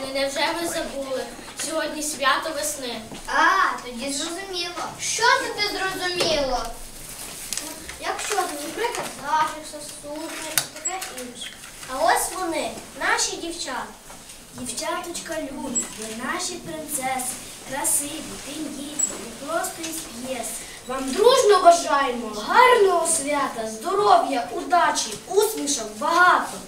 джентльмени, невже ви забули? Сьогодні свято весни. А, тоді зрозуміло. Що тобі зрозуміло? Якщо, наприклад, зашився, сукня і таке інше. А ось вони, наші дівчата. Дівчаточка любі, ви наші принцеси, красиві, тендітні, не просто із п'єс. Вам дружно бажаємо гарного свята, здоров'я, удачі, усмішок багато.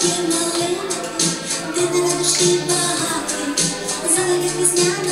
Де не на душі багато, залити пізняного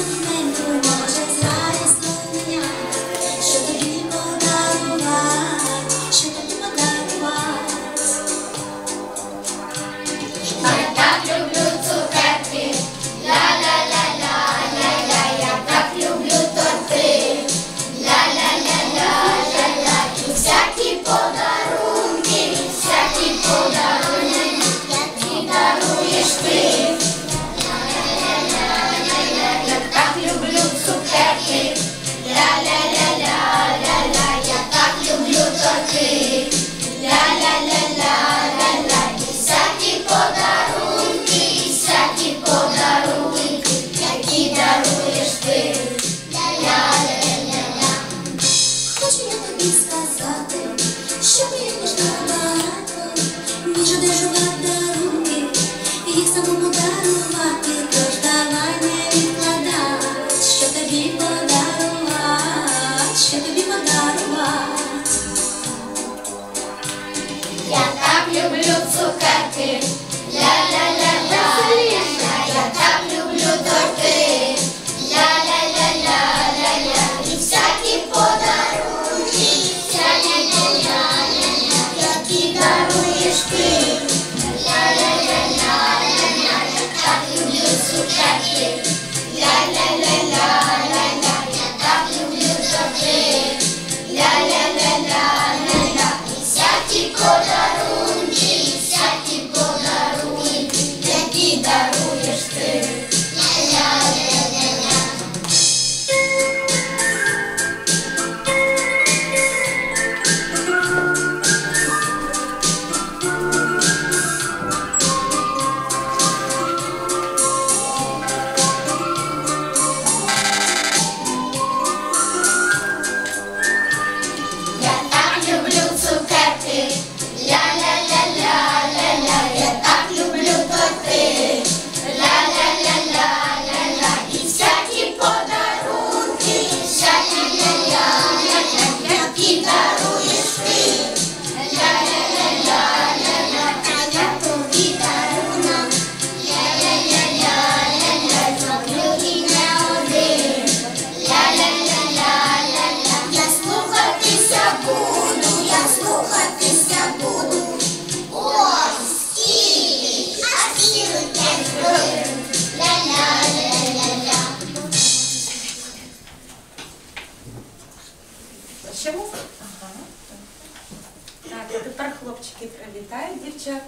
тепер хлопчики привітають дівчат.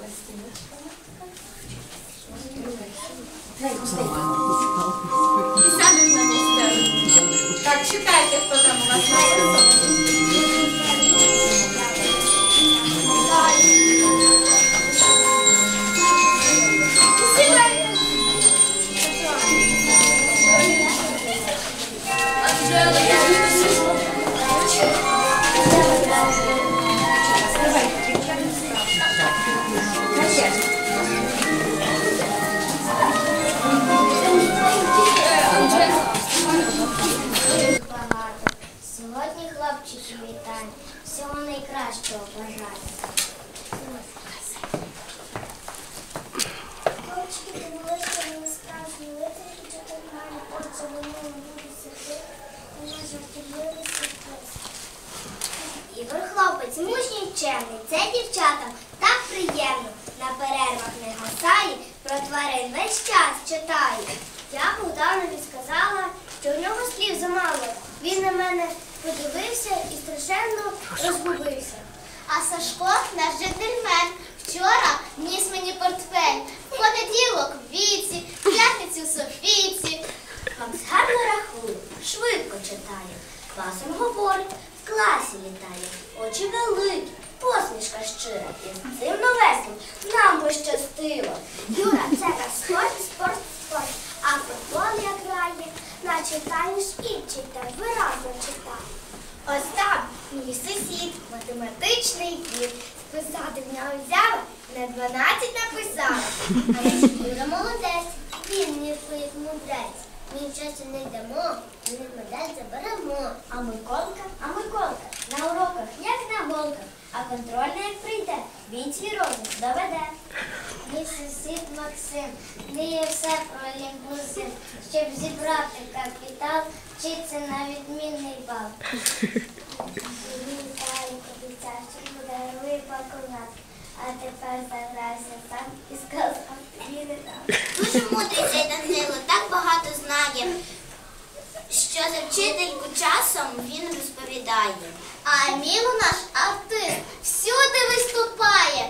Листівочка. І сядуть на місця. Так, читайте, хто там у вас написано. найкращого бажаю. Хлопчики дивилися на справжні витрики, чи тут має вони будуть сидіти, вони жартівливі сюрприз. Ігор хлопець, мужній вчений, це дівчатам так приємно. На перервах не гасає, проте тварин весь час читає. Я Богданові сказала, що у нього слів замало. Він на мене подивився і страшенно розгубився. А Сашко наш джентльмен. Вчора ніс мені портфель. В понеділок віці, в п'ятницю Софійці. Макс гарно рахує, швидко читає, класом говорить, в класі літає, очі великі, посмішка щира, і з цим новесним нам пощастило. Юра, це на спорт, спорт, спорт, а футбол як грає, наче таніш і читає, виразно читає. Ось так, мій сусід, математичний дід. Списати в нього взяла, на 12 написала. А я Юра молодець, він не своїх мудрець. Ми часу не дамо, ми модель заберемо. А Миколка, а Миколка, на уроках як на голках, а контрольний як прийде, він свій розум доведе. Діє все про лімбузин, щоб зібрати капітал, вчиться на відмінний бал. Подарує пакунок, а тепер загрався сам і сказав, тобі не дам. Дуже мудрий цей Данило, так багато знає, що за вчительку часом він розповідає. А Міло наш артист всюди виступає.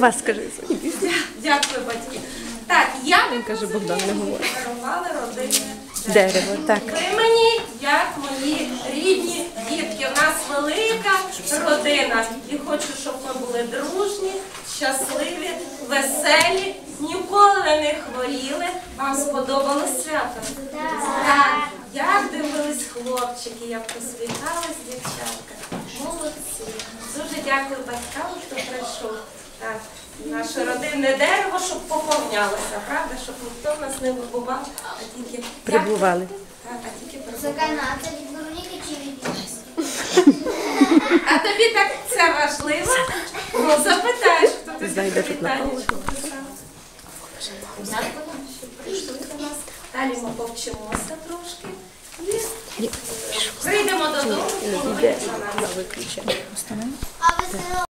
Слова скажи. Дякую, батьки. Так, я не каже, Богдан не говорить. дарували родині Дерево, так. Ви мені, як мої рідні дітки, у нас велика родина. І хочу, щоб ми були дружні, щасливі, веселі, ніколи не хворіли. Вам сподобалось свято? Так. Як дивились хлопчики, як посміхались дівчатка. Молодці. Дуже дякую батькам, хто прийшов. Так, наше родинне дерево, щоб поповнялося, правда? Щоб ніхто в нас не вибував, а тільки Прибували. так, а тільки Це прибували. канадце від Вероніки чи від? А тобі так це важливо? Ну, запитаєш, хто тобі Знайде тут. Далі ми повчимося трошки. І прийдемо додому. Іде на виключення. А ви